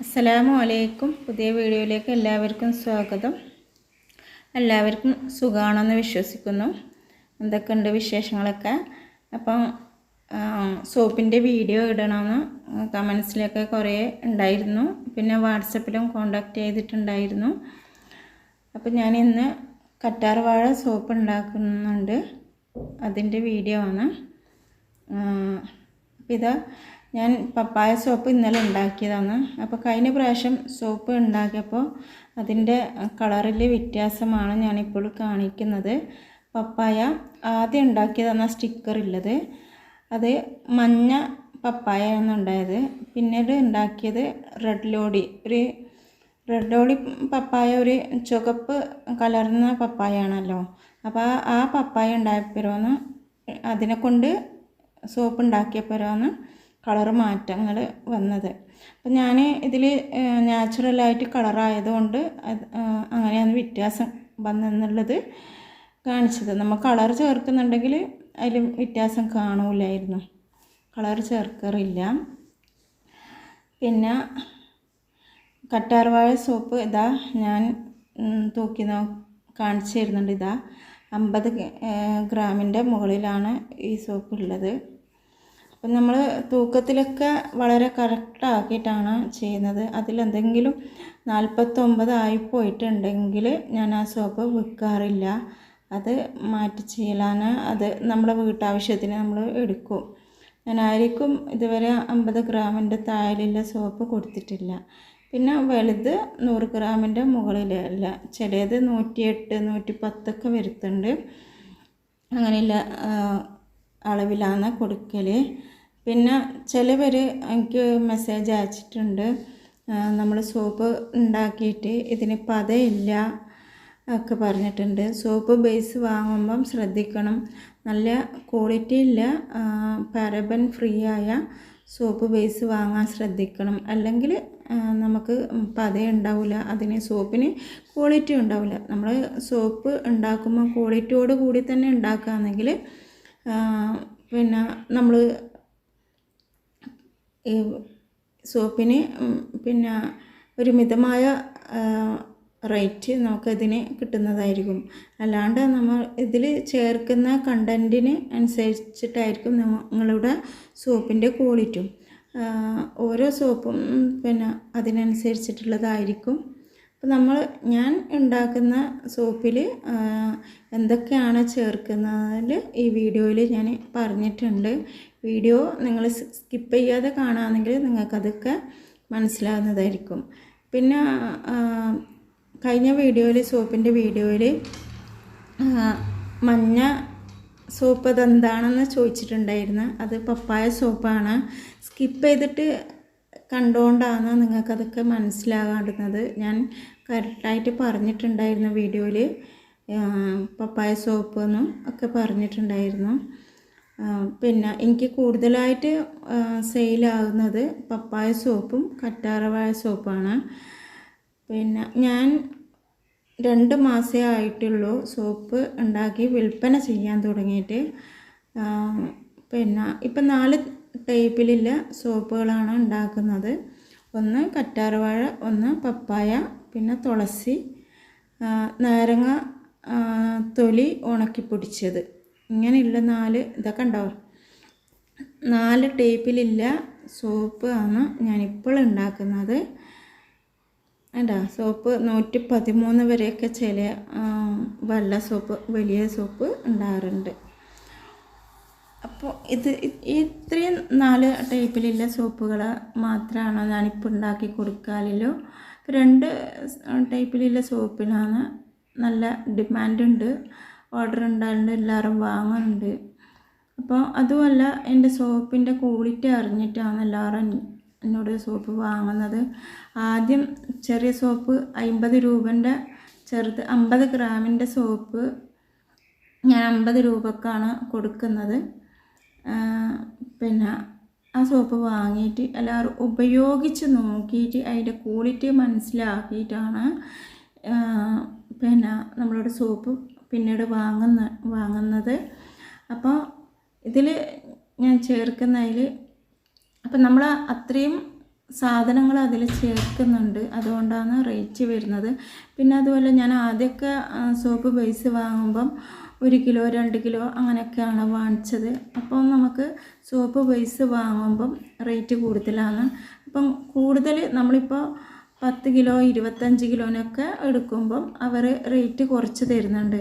അസ്സലാമു അലൈക്കും. പുതിയ വീഡിയോയിലേക്ക് എല്ലാവർക്കും സ്വാഗതം. എല്ലാവർക്കും സുഖമാണെന്ന് വിശ്വസിക്കുന്നു. എന്തൊക്കെയുണ്ട് വിശേഷങ്ങളൊക്കെ? അപ്പം സോപ്പിന്റെ വീഡിയോ ഇടണമെന്ന് കമൻസിലൊക്കെ കുറേ ഉണ്ടായിരുന്നു. പിന്നെ വാട്സപ്പിലും കോണ്ടാക്റ്റ് ചെയ്തിട്ടുണ്ടായിരുന്നു. അപ്പം ഞാൻ ഇന്ന് കറ്റാർ വാഴ സോപ്പ് ഉണ്ടാക്കുന്നുണ്ട്. അതിന്റെ വീഡിയോ ആണ്. ഇതാ ഞാൻ പപ്പായ സോപ്പ് ഇന്നലെ ഉണ്ടാക്കിയതാണ്. അപ്പോൾ കഴിഞ്ഞ പ്രാവശ്യം സോപ്പ് ഉണ്ടാക്കിയപ്പോൾ അതിന്റെ കളറിൽ വ്യത്യാസമാണ് ഞാനിപ്പോൾ കാണിക്കുന്നത്. പപ്പായ ആദ്യം ഉണ്ടാക്കിയതാണ് സ്റ്റിക്കർ ഉള്ളത്. അത് മഞ്ഞ പപ്പായ ഉണ്ടായത്. പിന്നീട് ഉണ്ടാക്കിയത് റെഡ് ലോഡി. ഒരു റെഡ് ലോഡി പപ്പായ ഒരു ചുവപ്പ് കലർന്ന പപ്പായ ആണല്ലോ അപ്പോൾ ആ പപ്പായ ഉണ്ടായപ്പോഴാണ് അതിനെ കൊണ്ട് സോപ്പ് ഉണ്ടാക്കിയപ്പോഴാണ് കളറ് മാറ്റങ്ങൾ വന്നത്. അപ്പം ഞാൻ ഇതിൽ നാച്ചുറലായിട്ട് കളറായതുകൊണ്ട് അങ്ങനെയാണ് വ്യത്യാസം വന്നെന്നുള്ളത് കാണിച്ചത്. നമ്മൾ കളർ ചേർക്കുന്നുണ്ടെങ്കിൽ അതിൽ വ്യത്യാസം കാണൂലായിരുന്നു. കളർ ചേർക്കാറില്ല. പിന്നെ കട്ടാർവാഴ സോപ്പ് ഇതാ ഞാൻ തൂക്കി നോ കാണിച്ചു തരുന്നുണ്ട് ഇതാ. അമ്പത് ഗ്രാമിന്റെ മുകളിലാണ് ഈ സോപ്പ് ഉള്ളത്. അപ്പം നമ്മൾ തൂക്കത്തിലൊക്കെ വളരെ കറക്റ്റാക്കിയിട്ടാണ് ചെയ്യുന്നത്. അതിലെന്തെങ്കിലും നാൽപ്പത്തൊമ്പത് ആയി പോയിട്ടുണ്ടെങ്കിൽ ഞാൻ ആ സോപ്പ് വിൽക്കാറില്ല അത് മാറ്റി ചെയ്യലാണ്. അത് നമ്മുടെ വീട്ടാവശ്യത്തിന് നമ്മൾ എടുക്കും. ഞാൻ ആർക്കും ഇതുവരെ അമ്പത് ഗ്രാമിന്റെ താഴെയുള്ള സോപ്പ് കൊടുത്തിട്ടില്ല. പിന്നെ വലുത് നൂറ് ഗ്രാമിന്റെ മുകളിലല്ല ചിലത് നൂറ്റിയെട്ട് നൂറ്റി പത്തൊക്കെ വരുത്തുന്നുണ്ട്. അങ്ങനെയുള്ള അളവിലാണ് കൊടുക്കൽ പിന്നെ ചിലവർ എനിക്ക് മെസ്സേജ് അയച്ചിട്ടുണ്ട്. നമ്മൾ സോപ്പ് ഉണ്ടാക്കിയിട്ട് ഇതിന് പതയില്ല ഒക്കെ പറഞ്ഞിട്ടുണ്ട്. സോപ്പ് ബേസ് വാങ്ങുമ്പം ശ്രദ്ധിക്കണം. നല്ല ക്വാളിറ്റി ഇല്ല. പാരബൻ ഫ്രീ ആയ സോപ്പ് ബേസ് വാങ്ങാൻ ശ്രദ്ധിക്കണം. അല്ലെങ്കിൽ നമുക്ക് പതേ ഉണ്ടാവില്ല അതിന് സോപ്പിന് ക്വാളിറ്റി ഉണ്ടാവില്ല നമ്മൾ സോപ്പ് ഉണ്ടാക്കുമ്പോൾ ക്വാളിറ്റിയോട് കൂടി തന്നെ ഉണ്ടാക്കുകയാണെങ്കിൽ പിന്നെ നമ്മൾ ഈ സോപ്പിന് പിന്നെ ഒരു മിതമായ റേറ്റ് നമുക്കതിന് കിട്ടുന്നതായിരിക്കും. അല്ലാണ്ട് നമ്മൾ ഇതിൽ ചേർക്കുന്ന കണ്ടന്റിന് അനുസരിച്ചിട്ടായിരിക്കും നിങ്ങളുടെ സോപ്പിന്റെ ക്വാളിറ്റിയും ഓരോ സോപ്പും പിന്നെ അതിനനുസരിച്ചിട്ടുള്ളതായിരിക്കും. അപ്പോൾ നമ്മൾ ഞാൻ ഉണ്ടാക്കുന്ന സോപ്പിൽ എന്തൊക്കെയാണ് ചേർക്കുന്നതിൽ ഈ വീഡിയോയിൽ ഞാൻ പറഞ്ഞിട്ടുണ്ട്. വീഡിയോ നിങ്ങൾ സ്കിപ്പ് ചെയ്യാതെ കാണുകയാണെങ്കിൽ നിങ്ങൾക്കതൊക്കെ മനസ്സിലാകുന്നതായിരിക്കും പിന്നെ കഴിഞ്ഞ വീഡിയോയിൽ സോപ്പിന്റെ വീഡിയോയിൽ മഞ്ഞ സോപ്പ് അതെന്താണെന്ന് ചോദിച്ചിട്ടുണ്ടായിരുന്നു. അത് പപ്പായ സോപ്പാണ്. സ്കിപ്പ് ചെയ്തിട്ട് കണ്ടുകൊണ്ടാണ് നിങ്ങൾക്കതൊക്കെ മനസ്സിലാകാണ്ടുന്നത്. ഞാൻ കറക്റ്റായിട്ട് പറഞ്ഞിട്ടുണ്ടായിരുന്നു വീഡിയോയിൽ. പപ്പായ സോപ്പ് എന്നും ഒക്കെ പറഞ്ഞിട്ടുണ്ടായിരുന്നു. പിന്നെ എനിക്ക് കൂടുതലായിട്ട് സെയിലാകുന്നത് പപ്പായ സോപ്പും കറ്റാറവാഴ സോപ്പാണ്. പിന്നെ ഞാൻ രണ്ട് മാസേ ആയിട്ടുള്ളൂ സോപ്പ് ഉണ്ടാക്കി വിൽപ്പന ചെയ്യാൻ തുടങ്ങിയിട്ട്. പിന്നെ ഇപ്പം നാല് ടൈപ്പിലുള്ള സോപ്പുകളാണ് ഉണ്ടാക്കുന്നത്. ഒന്ന് കറ്റാർവാഴ ഒന്ന് പപ്പായ പിന്നെ തുളസി നാരങ്ങ തൊലി ഉണക്കി പൊടിച്ചത്. ഇങ്ങനെയുള്ള നാല് ഇതൊക്കെ ഉണ്ടാവും. നാല് ടേപ്പിലില്ല സോപ്പ് ആണ് ഞാനിപ്പോൾ ഉണ്ടാക്കുന്നത്. വേണ്ട സോപ്പ് നൂറ്റി പതിമൂന്ന് വരെയൊക്കെ ചില വെള്ള സോപ്പ് വലിയ സോപ്പ് ഉണ്ടാകാറുണ്ട് അപ്പോൾ ഇത് ഇത്രയും നാല് ടൈപ്പിലുള്ള സോപ്പുകൾ മാത്രമാണ് ഞാനിപ്പോൾ ഉണ്ടാക്കി കൊടുക്കാറില്ലോ രണ്ട് ടൈപ്പിലുള്ള സോപ്പിനാണ് നല്ല ഡിമാൻഡ് ഉണ്ട് ഓർഡർ ഉണ്ടാകുന്നുണ്ട് എല്ലാവരും വാങ്ങുന്നുണ്ട് അപ്പോൾ അതുമല്ല എന്റെ സോപ്പിന്റെ ക്വാളിറ്റി അറിഞ്ഞിട്ടാണ് എല്ലാവരും എന്നോട് സോപ്പ് വാങ്ങുന്നത്. ആദ്യം ചെറിയ സോപ്പ് അമ്പത് രൂപന്റെ ചെറുത് അമ്പത് ഗ്രാമിന്റെ സോപ്പ് ഞാൻ അമ്പത് രൂപക്കാണ് കൊടുക്കുന്നത്. പിന്നെ ആ സോപ്പ് വാങ്ങിയിട്ട് എല്ലാവരും ഉപയോഗിച്ച് നോക്കിയിട്ട് അതിന്റെ ക്വാളിറ്റി മനസ്സിലാക്കിയിട്ടാണ് പിന്നെ നമ്മളോട് സോപ്പ് പിന്നീട് വാങ്ങുന്ന വാങ്ങുന്നത്. അപ്പോൾ ഇതിൽ ഞാൻ ചേർക്കുന്നതിൽ അപ്പം നമ്മൾ അത്രയും സാധനങ്ങൾ അതിൽ ചേർക്കുന്നുണ്ട്. അതുകൊണ്ടാണ് റേറ്റ് വരുന്നത്. പിന്നെ അതുപോലെ ഞാൻ ആദ്യമൊക്കെ സോപ്പ് ബേസ് വാങ്ങുമ്പം ഒരു കിലോ രണ്ട് കിലോ അങ്ങനെയൊക്കെയാണ് വാങ്ങിച്ചത്. അപ്പോൾ നമുക്ക് സോപ്പ് ബേസ് വാങ്ങുമ്പം റേറ്റ് കൂടുതലാണ്. അപ്പം കൂടുതൽ നമ്മളിപ്പോൾ പത്ത് കിലോ ഇരുപത്തഞ്ച് കിലോനൊക്കെ എടുക്കുമ്പം അവർ റേറ്റ് കുറച്ച് തരുന്നുണ്ട്.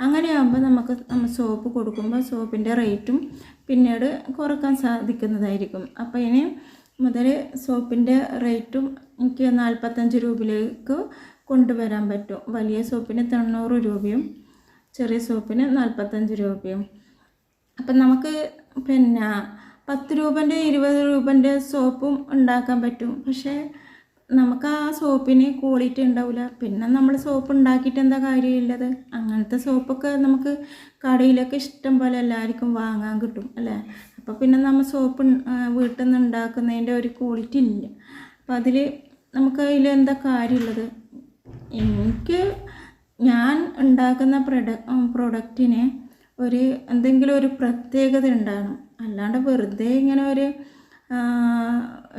അങ്ങനെയാകുമ്പോൾ നമുക്ക് നമ്മൾ സോപ്പ് കൊടുക്കുമ്പോൾ സോപ്പിന്റെ റേറ്റും പിന്നീട് കുറയ്ക്കാൻ സാധിക്കുന്നതായിരിക്കും. അപ്പോൾ ഇനി മുതൽ സോപ്പിന്റെ റേറ്റും എനിക്ക് നാൽപ്പത്തഞ്ച് രൂപയിലേക്ക് കൊണ്ടുവരാൻ പറ്റും. വലിയ സോപ്പിന് തൊണ്ണൂറ് രൂപയും ചെറിയ സോപ്പിന് നാൽപ്പത്തഞ്ച് രൂപയും. അപ്പം നമുക്ക് പിന്നെ പത്ത് രൂപന്റെ ഇരുപത് രൂപന്റെ സോപ്പും ഉണ്ടാക്കാൻ പറ്റും. പക്ഷേ നമുക്ക് ആ സോപ്പിന് ക്വാളിറ്റി ഉണ്ടാവില്ല പിന്നെ നമ്മൾ സോപ്പ് ഉണ്ടാക്കിയിട്ട് എന്താ കാര്യമുള്ളത് അങ്ങനത്തെ സോപ്പൊക്കെ നമുക്ക് കടയിലൊക്കെ ഇഷ്ടം പോലെ എല്ലാവർക്കും വാങ്ങാൻ കിട്ടും അല്ലേ? അപ്പോൾ പിന്നെ നമ്മൾ സോപ്പ് വീട്ടിൽ നിന്ന് ഉണ്ടാക്കുന്നതിന്റെ ഒരു ക്വാളിറ്റി ഇല്ല. അപ്പം അതിൽ നമുക്ക് അതിൽ എന്താ കാര്യമുള്ളത്? എനിക്ക് ഞാൻ ഉണ്ടാക്കുന്ന പ്രൊഡ പ്രൊഡക്റ്റിന് ഒരു എന്തെങ്കിലും ഒരു പ്രത്യേകത ഉണ്ടാകണം. അല്ലാണ്ട് വെറുതെ ഇങ്ങനെ ഒരു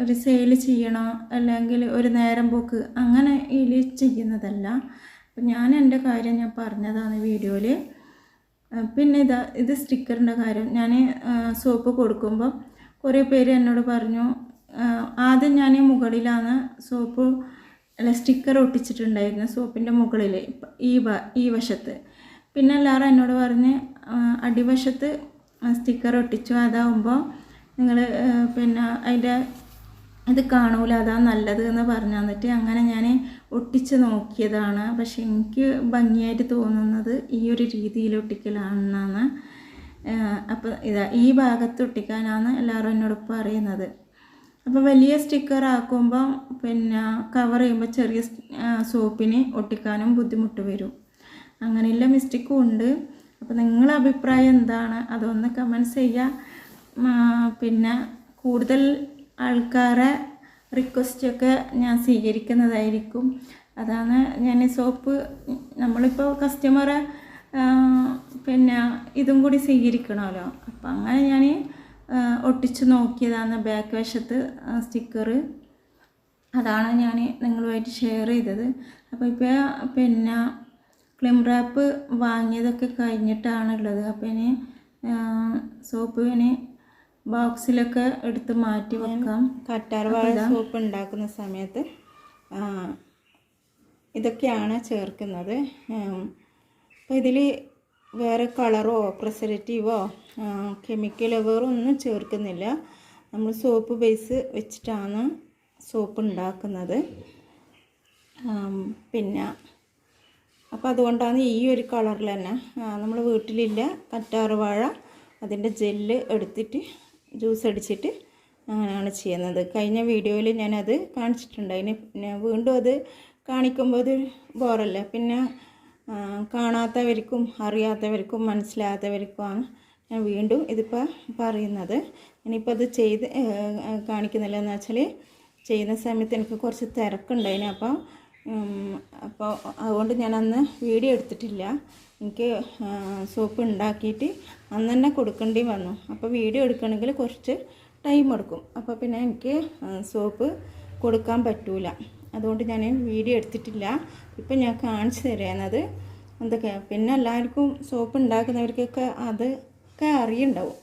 ഒരു സെയിൽ ചെയ്യണോ അല്ലെങ്കിൽ ഒരു നേരം പോക്ക് അങ്ങനെ ഇതിൽ ചെയ്യുന്നതല്ല. അപ്പം ഞാൻ എന്റെ കാര്യം ഞാൻ പറഞ്ഞതാണ് വീഡിയോയിൽ പിന്നെ ഇതാ ഇത് സ്റ്റിക്കറിന്റെ കാര്യം. ഞാൻ സോപ്പ് കൊടുക്കുമ്പോൾ കുറേ പേര് എന്നോട് പറഞ്ഞു ആദ്യം ഞാൻ മുകളിലാണ് സോപ്പ് അല്ല സ്റ്റിക്കർ ഒട്ടിച്ചിട്ടുണ്ടായിരുന്നു സോപ്പിന്റെ മുകളിൽ ഈ ഈ വശത്ത്. പിന്നെ എല്ലാവരും എന്നോട് പറഞ്ഞ് അടിവശത്ത് സ്റ്റിക്കർ ഒട്ടിച്ചു. അതാവുമ്പോൾ നിങ്ങൾ പിന്നെ അതിന്റെ ഇത് കാണൂല അതാ നല്ലത് എന്ന് പറഞ്ഞു തന്നിട്ട് അങ്ങനെ ഞാൻ ഒട്ടിച്ച് നോക്കിയതാണ്. പക്ഷെ എനിക്ക് ഭംഗിയായിട്ട് തോന്നുന്നത് ഈ ഒരു രീതിയിൽ ഒട്ടിക്കലാണെന്നാണ്. അപ്പോൾ ഇതാ ഈ ഭാഗത്ത് ഒട്ടിക്കാനാണ് എല്ലാവരും എന്നോട് പറയുന്നത് അപ്പോൾ വലിയ സ്റ്റിക്കർ ആക്കുമ്പോൾ പിന്നെ കവർ ചെയ്യുമ്പോൾ ചെറിയ സോപ്പിന് ഒട്ടിക്കാനും ബുദ്ധിമുട്ട് വരും. അങ്ങനെയുള്ള മിസ്റ്റേക്കും ഉണ്ട്. അപ്പോൾ നിങ്ങളുടെ അഭിപ്രായം എന്താണ്? അതൊന്ന് കമൻസ് ചെയ്യുക. പിന്നെ കൂടുതൽ ആൾക്കാരെ റിക്വസ്റ്റൊക്കെ ഞാൻ സ്വീകരിക്കുന്നതായിരിക്കും. അതാണ് ഞാൻ സോപ്പ് നമ്മളിപ്പോൾ കസ്റ്റമറെ പിന്നെ ഇതും കൂടി സ്വീകരിക്കണമല്ലോ. അപ്പം അങ്ങനെ ഞാൻ ഒട്ടിച്ച് നോക്കിയതാണ് ബാക്ക് വശത്ത് സ്റ്റിക്കർ അതാണ് ഞാൻ നിങ്ങളുമായിട്ട് ഷെയർ ചെയ്തത്. അപ്പോൾ ഇപ്പോൾ പിന്നെ ക്ലിം റാപ്പ് വാങ്ങിയതൊക്കെ കഴിഞ്ഞിട്ടാണുള്ളത് അപ്പോൾ ഇനി സോപ്പ് ഇനി ബോക്സിലൊക്കെ എടുത്ത് മാറ്റി വെക്കാം. കറ്റാർ വാഴ സൂപ്പ് ഉണ്ടാക്കുന്ന സമയത്ത് ഇതൊക്കെയാണ് ചേർക്കുന്നത്. അപ്പോൾ ഇതിൽ വേറെ കളറോ പ്രിസർവേറ്റീവോ കെമിക്കലോ വേറെ ഒന്നും ചേർക്കുന്നില്ല. നമ്മൾ സോപ്പ് ബേസ് വെച്ചിട്ടാണ് സോപ്പ് ഉണ്ടാക്കുന്നത്. പിന്നെ അപ്പോൾ അതുകൊണ്ടാണ് ഈ ഒരു കളറിൽ തന്നെ നമ്മൾ വീട്ടിലില്ല കറ്റാർവാഴ അതിന്റെ ജെല്ല് എടുത്തിട്ട് ജ്യൂസ് അടിച്ചിട്ട് അങ്ങനെയാണ് ചെയ്യുന്നത്. കഴിഞ്ഞ വീഡിയോയിൽ ഞാനത് കാണിച്ചിട്ടുണ്ട്. അതിന് പിന്നെ വീണ്ടും അത് കാണിക്കുമ്പോൾ അത് ബോറല്ല. പിന്നെ കാണാത്തവർക്കും അറിയാത്തവർക്കും മനസ്സിലാകാത്തവർക്കുമാണ് ഞാൻ വീണ്ടും ഇതിപ്പോൾ പറയുന്നത്. ഇനിയിപ്പോൾ അത് ചെയ്ത് കാണിക്കുന്നില്ല. എന്ന് വെച്ചാൽ ചെയ്യുന്ന സമയത്ത് എനിക്ക് കുറച്ച് തിരക്കുണ്ടായിന്. അപ്പോൾ അപ്പോൾ അതുകൊണ്ട് ഞാൻ അന്ന് വീഡിയോ എടുത്തിട്ടില്ല. എനിക്ക് സൂപ്പ് ഉണ്ടാക്കിയിട്ട് അന്ന് തന്നെ കൊടുക്കേണ്ടി വന്നു. അപ്പോൾ വീഡിയോ എടുക്കണമെങ്കിൽ കുറച്ച് ടൈം എടുക്കും. അപ്പോൾ പിന്നെ എനിക്ക് സോപ്പ് കൊടുക്കാൻ പറ്റൂല. അതുകൊണ്ട് ഞാൻ വീഡിയോ എടുത്തിട്ടില്ല. ഇപ്പം ഞാൻ കാണിച്ചു തരുന്നത് എന്തൊക്കെ പിന്നെ എല്ലാവർക്കും സോപ്പ് ഉണ്ടാക്കുന്നവർക്കൊക്കെ അതൊക്കെ അറിയുണ്ടാവും.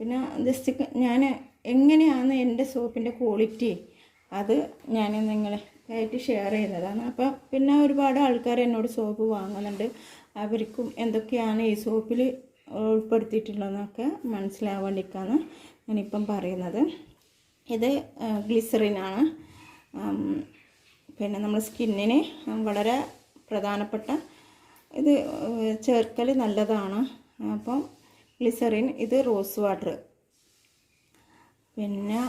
പിന്നെ ജസ്റ്റ് ഞാൻ എങ്ങനെയാണ് എന്റെ സോപ്പിന്റെ ക്വാളിറ്റി? അത് ഞാൻ നിങ്ങളെ ആയിട്ട് ഷെയർ ചെയ്യുന്നതാണ്. അപ്പോൾ പിന്നെ ഒരുപാട് ആൾക്കാർ എന്നോട് സോപ്പ് വാങ്ങുന്നുണ്ട്. അവർക്കും എന്തൊക്കെയാണ് ഈ സോപ്പിൽ ഉൾപ്പെടുത്തിയിട്ടുള്ളതെന്നൊക്കെ മനസ്സിലാവാൻ വേണ്ടിയിട്ടാണ് ഞാനിപ്പം പറയുന്നത്. ഇത് ഗ്ലിസറിനാണ് പിന്നെ നമ്മുടെ സ്കിന്നിന് വളരെ പ്രധാനപ്പെട്ട ഇത് ചേർക്കൽ നല്ലതാണ്. അപ്പം ഗ്ലിസറിൻ ഇത് റോസ് വാട്ടർ പിന്നെ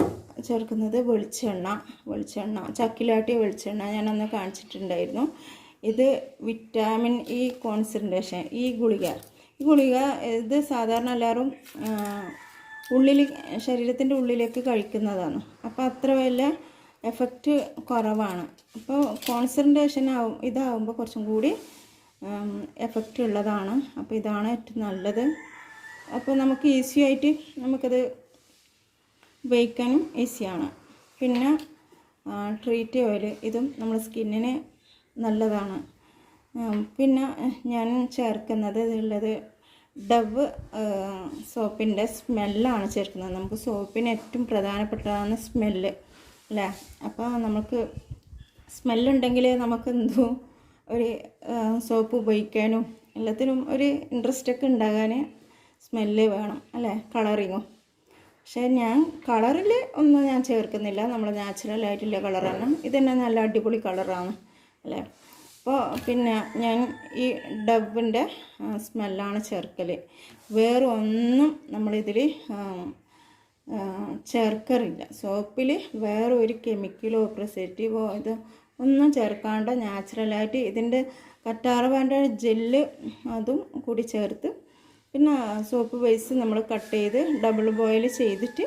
ചേർക്കുന്നത് വെളിച്ചെണ്ണ വെളിച്ചെണ്ണ ചക്കിലാട്ടിയ വെളിച്ചെണ്ണ ഞാൻ ഞാനന്ന് കാണിച്ചിട്ടുണ്ടായിരുന്നു. ഇത് വിറ്റാമിൻ ഇ കോൺസെൻട്രേഷൻ ഈ ഗുളിക. ഈ ഗുളിക ഇത് സാധാരണ എല്ലാവരും ഉള്ളിൽ ശരീരത്തിന്റെ ഉള്ളിലേക്ക് കഴിക്കുന്നതാണ്. അപ്പോൾ അത്ര വലിയ എഫക്റ്റ് കുറവാണ്. അപ്പോൾ കോൺസെൻട്രേഷൻ ആവും ഇതാവുമ്പോൾ കുറച്ചും കൂടി എഫക്റ്റ് ഉള്ളതാണ്. അപ്പോൾ ഇതാണ് ഏറ്റവും നല്ലത്. അപ്പോൾ നമുക്ക് ഈസി ആയിട്ട് നമുക്കത് ഉപയോഗിക്കാനും ഈസിയാണ്. പിന്നെ ട്രീറ്റ് ഓയിൽ ഇതും നമ്മുടെ സ്കിന്നിന് നല്ലതാണ്. പിന്നെ ഞാൻ ചേർക്കുന്നത് ഉള്ളത് ഡവ് സോപ്പിന്റെ സ്മെല്ലാണ് ചേർക്കുന്നത്. നമുക്ക് സോപ്പിന് ഏറ്റവും പ്രധാനപ്പെട്ടതാണ് സ്മെല്ല് അല്ലേ? അപ്പോൾ നമുക്ക് സ്മെല്ലുണ്ടെങ്കിൽ നമുക്ക് എന്തോ ഒരു സോപ്പ് ഉപയോഗിക്കാനും എല്ലാത്തിനും ഒരു ഇൻട്രസ്റ്റൊക്കെ ഉണ്ടാകാൻ സ്മെല്ല് വേണം അല്ലേ? കളറിങ്ങും പക്ഷേ ഞാൻ കളറിൽ ഒന്നും ഞാൻ ചേർക്കുന്നില്ല. നമ്മൾ നാച്ചുറൽ ആയിട്ടുള്ള കളറാണ്. തന്നെ നല്ല അടിപൊളി കളറാണ് അല്ലേ? അപ്പോൾ പിന്നെ ഞാൻ ഈ ഡബിന്റെ സ്മെല്ലാണ് ചേർക്കൽ വേറെ ഒന്നും നമ്മളിതിൽ ചേർക്കാറില്ല. സോപ്പിൽ വേറെ ഒരു കെമിക്കലോ പ്രിസർവേറ്റീവോ ഇത് ഒന്നും ചേർക്കാണ്ട് നാച്ചുറലായിട്ട് ഇതിന്റെ കറ്റാർവാന്റെ ജെല്ല് അതും കൂടി ചേർത്ത് പിന്നെ സോപ്പ് ബേസ് നമ്മൾ കട്ട് ചെയ്ത് ഡബിൾ ബോയിൽ ചെയ്തിട്ട്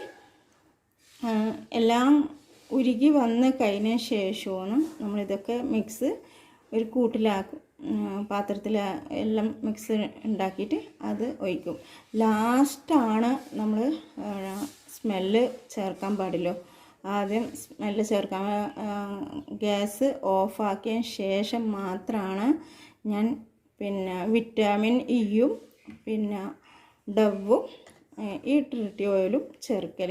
എല്ലാം ഉരുകി വന്ന് കഴിഞ്ഞ ശേഷമാണ് നമ്മളിതൊക്കെ മിക്സ് ഒരു കൂട്ടിലാക്കും. പാത്രത്തിൽ എല്ലാം മിക്സ് ഉണ്ടാക്കിയിട്ട് അത് ഒഴിക്കും. ലാസ്റ്റാണ് നമ്മൾ സ്മെല്ല് ചേർക്കാൻ പാടില്ല. ആദ്യം സ്മെല്ല് ചേർക്കാൻ ഗ്യാസ് ഓഫാക്കിയ ശേഷം മാത്രമാണ് ഞാൻ പിന്നെ വിറ്റാമിൻ ഇയും പിന്നെ ഡവും ഈ ട്രിറ്റി ഓയിലും ചേർക്കൽ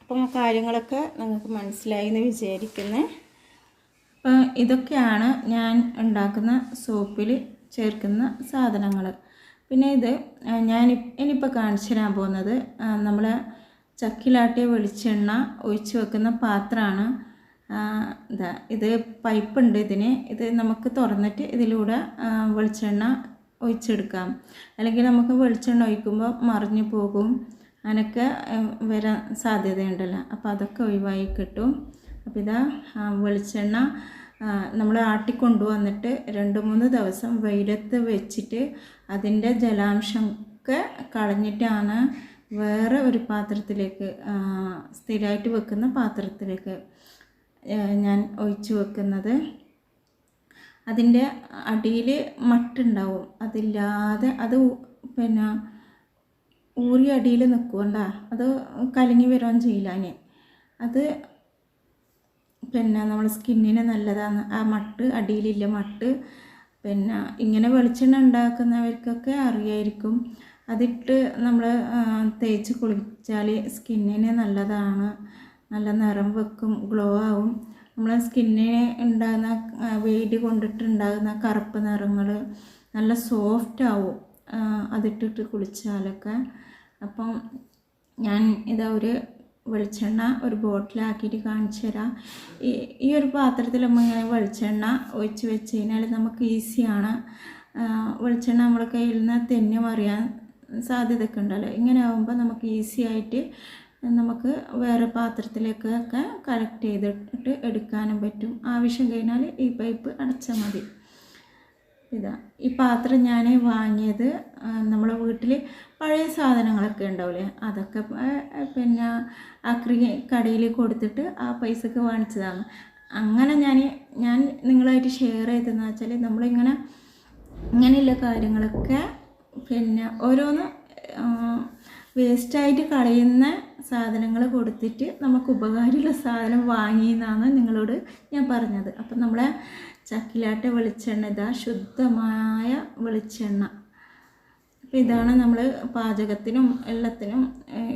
അപ്പം കാര്യങ്ങളൊക്കെ നിങ്ങൾക്ക് മനസ്സിലായി എന്ന് വിചാരിക്കുന്നത് അപ്പം ഇതൊക്കെയാണ് ഞാൻ ഉണ്ടാക്കുന്ന സോപ്പിൽ ചേർക്കുന്ന സാധനങ്ങൾ. പിന്നെ ഇത് ഞാൻ ഇനിയിപ്പോൾ കാണിച്ചു തരാൻ പോകുന്നത് നമ്മൾ ചക്കിലാട്ടിയ വെളിച്ചെണ്ണ ഒഴിച്ച് വെക്കുന്ന പാത്രമാണ്. ഇതാ ഇത് പൈപ്പുണ്ട് ഇതിന്. ഇത് നമുക്ക് തുറന്നിട്ട് ഇതിലൂടെ വെളിച്ചെണ്ണ ഒഴിച്ചെടുക്കാം. അല്ലെങ്കിൽ നമുക്ക് വെളിച്ചെണ്ണ ഒഴിക്കുമ്പോൾ മറിഞ്ഞു പോകും. അങ്ങനെയൊക്കെ വരാൻ സാധ്യതയുണ്ടല്ലോ. അപ്പോൾ അതൊക്കെ ഒഴിവായി കിട്ടും. അപ്പോൾ ഇതാ വെളിച്ചെണ്ണ നമ്മൾ ആട്ടിക്കൊണ്ടുവന്നിട്ട് രണ്ട് മൂന്ന് ദിവസം വെയിലത്ത് വെച്ചിട്ട് അതിന്റെ ജലാംശം ഒക്കെ കളഞ്ഞിട്ടാണ് വേറെ ഒരു പാത്രത്തിലേക്ക് സ്ഥിരമായിട്ട് വെക്കുന്ന പാത്രത്തിലേക്ക് ഞാൻ ഒഴിച്ചു വെക്കുന്നത്. അതിന്റെ അടിയിൽ മട്ടുണ്ടാവും. അതില്ലാതെ അത് പിന്നെ ഊറി അടിയിൽ നിൽക്കുകൊണ്ട അത് കലങ്ങി വരുവാൻ ചെയ്യില്ല അത് പിന്നെ നമ്മുടെ സ്കിന്നിന് നല്ലതാണ്. ആ മട്ട് അടിയിലില്ല മട്ട് പിന്നെ ഇങ്ങനെ വെളിച്ചെണ്ണ ഉണ്ടാക്കുന്നവർക്കൊക്കെ അറിയായിരിക്കും. അതിട്ട് നമ്മൾ തേച്ച് കുളിച്ചാൽ സ്കിന്നിന് നല്ലതാണ്. നല്ല നിറം വെക്കും ഗ്ലോ ആവും. നമ്മളെ സ്കിന്നിന് ഉണ്ടാകുന്ന വെയിൽ കൊണ്ടിട്ടുണ്ടാകുന്ന കറുപ്പ് നിറങ്ങൾ നല്ല സോഫ്റ്റ് ആവും അതിട്ടിട്ട് കുളിച്ചാലൊക്കെ. അപ്പം ഞാൻ ഇതാ ഒരു വെളിച്ചെണ്ണ ഒരു ബോട്ടിലാക്കിയിട്ട് കാണിച്ചു തരാം. ഈ ഒരു പാത്രത്തിൽ നമ്മൾ ഇങ്ങനെ വെളിച്ചെണ്ണ ഒഴിച്ച് വെച്ച് കഴിഞ്ഞാൽ നമുക്ക് ഈസിയാണ്. വെളിച്ചെണ്ണ നമ്മുടെ കയ്യിൽ നിന്ന് തെന്നി മറിയാൻ സാധ്യതയൊക്കെ ഉണ്ടല്ലോ. ഇങ്ങനെ ആകുമ്പോൾ നമുക്ക് ഈസി ആയിട്ട് നമുക്ക് വേറെ പാത്രത്തിലേക്കൊക്കെ കളക്ട് ചെയ്തിട്ട് എടുക്കാനും പറ്റും. ആവശ്യം കഴിഞ്ഞാൽ ഈ പൈപ്പ് അടച്ചാൽ മതി. ഇതാ ഈ പാത്രം ഞാൻ വാങ്ങിയത് ആ, നമ്മളെ വീട്ടിൽ പഴയ സാധനങ്ങളൊക്കെ ഉണ്ടാവില്ലേ അതൊക്കെ ആ, പിന്നെ അക്രി കടയിൽ കൊടുത്തിട്ട് ആ പൈസക്ക് വാങ്ങിച്ചതാണ്. അങ്ങനെ ഞാൻ ഞാൻ നിങ്ങളായിട്ട് ഷെയർ ചെയ്തതെന്ന് വെച്ചാൽ നമ്മളിങ്ങനെ ഇങ്ങനെയുള്ള കാര്യങ്ങളൊക്കെ പിന്നെ ഓരോന്ന് വേസ്റ്റായിട്ട് കളയുന്ന സാധനങ്ങൾ കൊടുത്തിട്ട് നമുക്ക് ഉപകാരമുള്ള സാധനം വാങ്ങിയെന്നാണ് നിങ്ങളോട് ഞാൻ പറഞ്ഞത്. അപ്പം നമ്മളെ ചക്കിലാട്ട വെളിച്ചെണ്ണ ഇതാ ശുദ്ധമായ വെളിച്ചെണ്ണ. അപ്പോൾ ഇതാണ് നമ്മൾ പാചകത്തിനും എല്ലാത്തിനും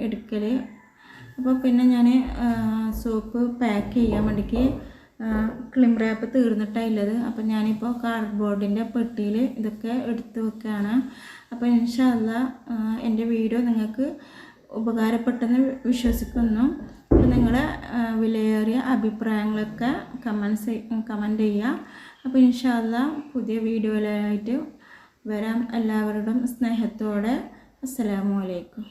എടുക്കൽ അപ്പോൾ പിന്നെ ഞാൻ സോപ്പ് പാക്ക് ചെയ്യാൻ വേണ്ടിക്ക് ക്ലിം റാപ്പ് തീർന്നിട്ടാണ് അപ്പം ഞാനിപ്പോൾ കാർഡ്ബോർഡിന്റെ പെട്ടിയിൽ ഇതൊക്കെ എടുത്ത് വെക്കുകയാണ് അപ്പോൾ ഇൻഷാല്ല എന്റെ വീഡിയോ നിങ്ങൾക്ക് ഉപകാരപ്പെട്ടെന്ന് വിശ്വസിക്കുന്നു. അപ്പോൾ നിങ്ങളെ വിലയേറിയ അഭിപ്രായങ്ങളൊക്കെ കമൻസ് കമന്റ് ചെയ്യുക അപ്പോൾ ഇൻഷാല്ല പുതിയ വീഡിയോയിലായിട്ട് വരാം. എല്ലാവരോടും സ്നേഹത്തോടെ. അസ്സലാമു അലൈക്കും.